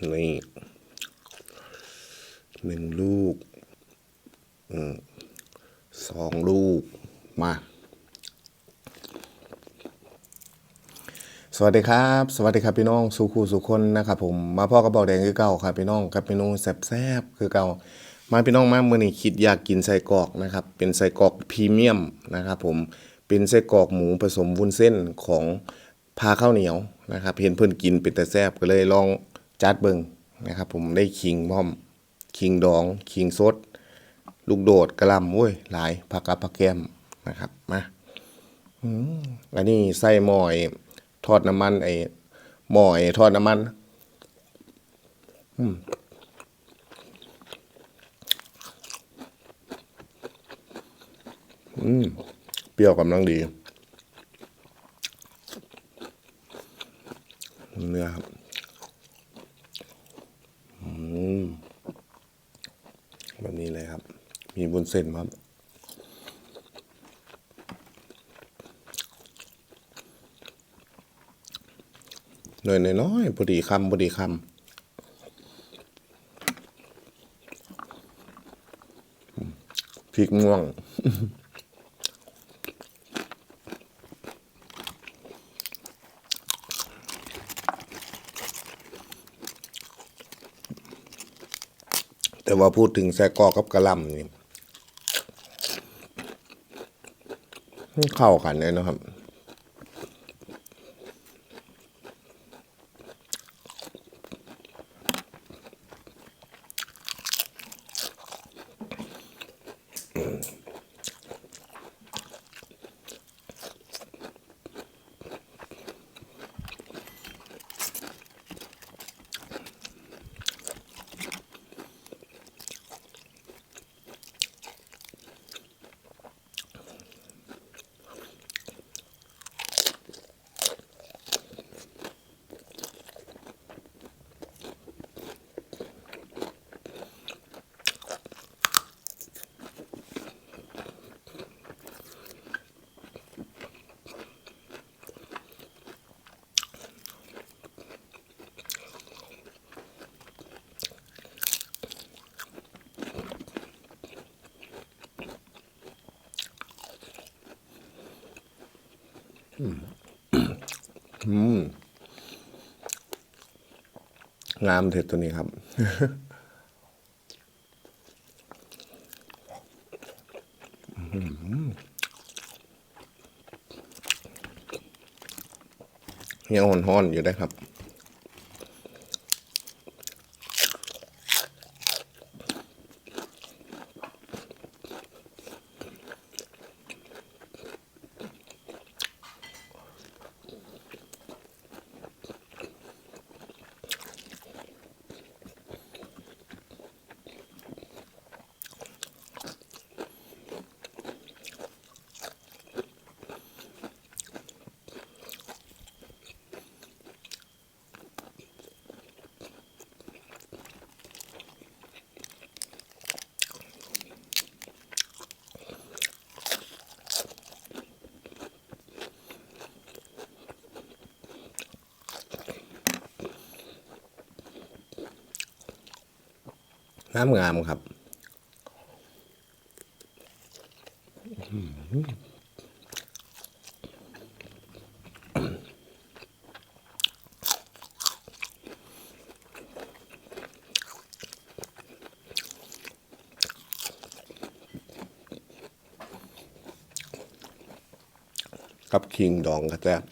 นี่หนึ่งลูกอสองลูก มา สวัสดีครับ สวัสดีครับพี่น้องสุขูสุคนนะครับผมมาพ่อกับบอกแดงคือเก่าครับพี่น้องกับเมนูแซ่บๆคือเก่ามาพี่น้องมาเมื่อนี้คิดอยากกินไส้กรอกนะครับ เป็นไส้กรอกพรีเมียมนะครับผมเป็นไส้กรอกหมูผสมวุ้นเส้นของพาข้าวเหนียวนะครับเห็นเพื่อนกินเป็นแต่แซ่บก็เลยลอง จัดเบิงนะครับผมได้คิงพร้อมคิงดองคิงสดลูกโดดกระลำโอ้ยหลายผักกับผักแก้มนะครับมาอันนี้ใส่หมอไอ้ทอดน้ำมันไอ้หมอไอ้ทอดน้ำมันอืมอืมเปรี้ยวกำลังดีเนื้อครับ อืมแบบนี้เลยครับ มีบุญเส้นครับหน่อยน้อยๆพอดีคำพอดีคำพริกม่วงแต่ว่าพูดถึงแซกอกกับกระลำนี่มัน เข้ากันเลยนะครับ งามเท็ดตัวนี้ครับ ยังห่อนๆอยู่ได้ครับ งามงามครับกับคิงดองกระแจบ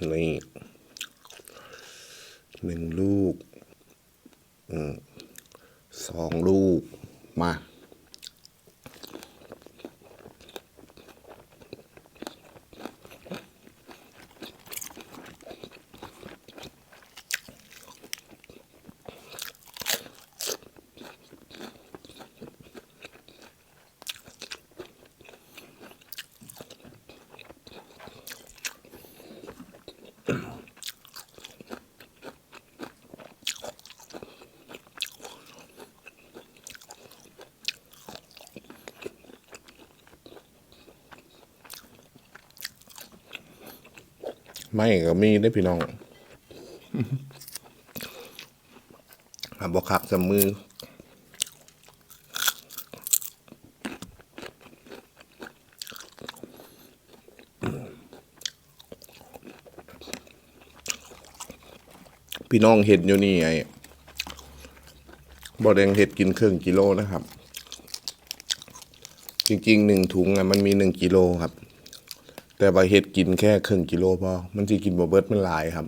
นี่หนึ่งลูกอืมสองลูก มา ห ไม่ก็มีได้พี่น้องอะบอกขักสมือพี่น้องเห็ดอยู่นี่ไอ้บอแดงเห็ดกินครึ่งกิโลนะครับ จริงๆหนึ่งถุงอะมันมีหนึ่งกิโลครับ แต่ว่าเห็ดกินแค่ครึ่งกิโลพอมันจะกินบ่เบิดมันหลายครับ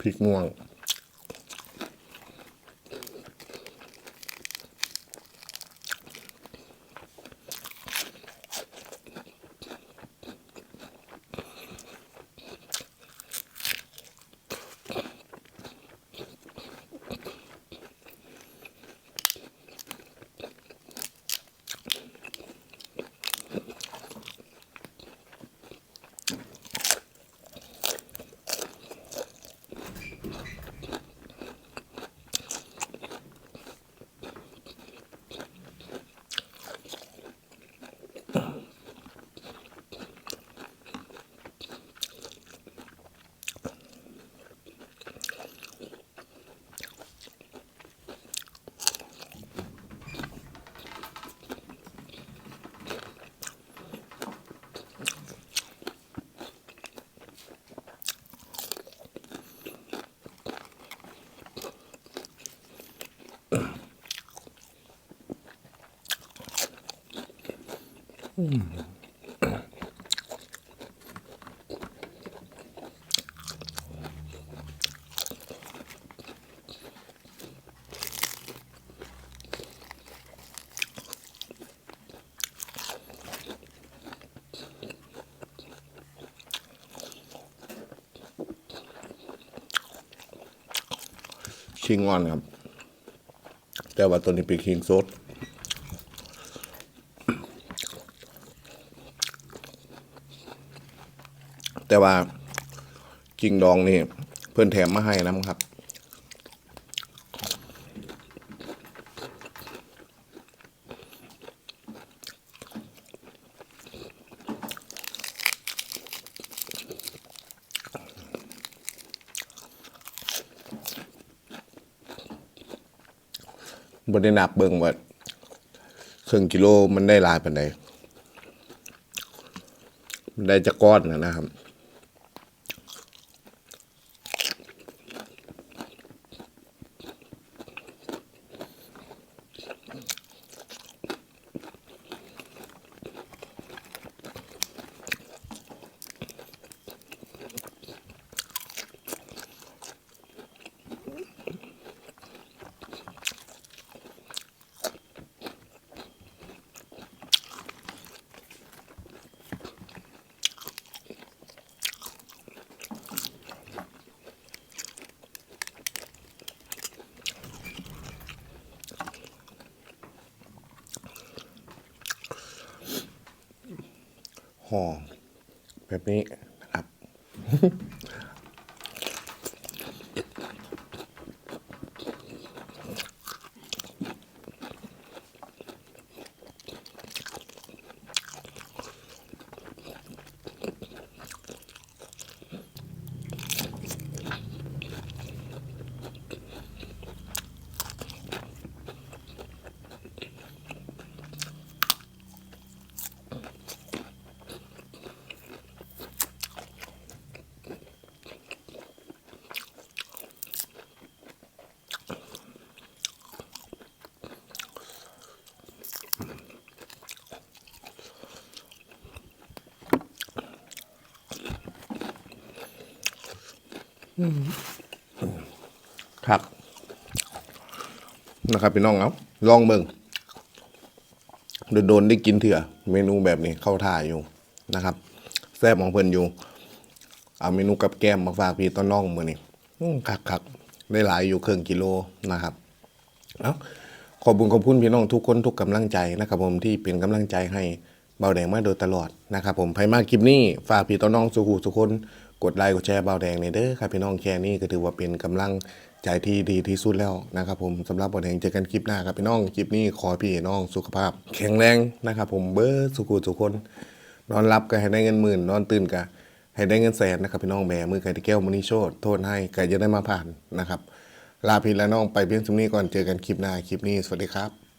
พริกม่วง ชิงงอนครับ แต่ว่าตัวนี้เป็นคิงสด แต่ว่ากิงดองนี่เพื่อนแถมมาให้นะครับบนได้นับเบิ่งว่าครึ่งกิโลมันได้ลายปานใดมันได้จะก้อนนะนะครับ ห่อแบบนี้นะครับ ครับนะครับพี่น้องเอาลองเบิ่งโดนได้กินเถื่อ เมนูแบบนี้เข้าท่าอยู่นะครับ แซ่บของเพิ่นอยู่เอาเมนูกับแก้มมาฝากพี่ต้นน้องมือนี่คักคักได้หลายอยู่ครึ่งกิโลนะครับเอาขอบคุญขอบคุณพี่น้องทุกคนทุกกำลังใจนะครับ ผมที่เป็นกำลังใจให้เบาแดงมาโดยตลอดนะครับ ผมไพมากคลิปนี้ฝากพี่ต้อน้องสุขุสุคน กดไลค์กดแชร์เบาแดงในเด้อครับพี่น้องแค่นี้ก็ถือว่าเป็นกำลังใจที่ดีที่สุดแล้วนะครับผมสำหรับเบาแดงเจอกันคลิปหน้าครับพี่น้องคลิปนี้ขอพี่น้องสุขภาพ แข็งแรงนะครับผมเบอร์สุขุสุกคน นอนรับก็ให้ได้เงินหมื่นนอนตื่นก็ให้ได้เงินแสนนะครับพี่น้องแบมือไก่ที่แก้วมณีโชตโทษให้ไก่จะได้มาผ่านนะครับลาพี่และน้องไปเพียงสำนี้ก่อนเจอกันคลิปหน้าคลิปนี้สวัสดีครับ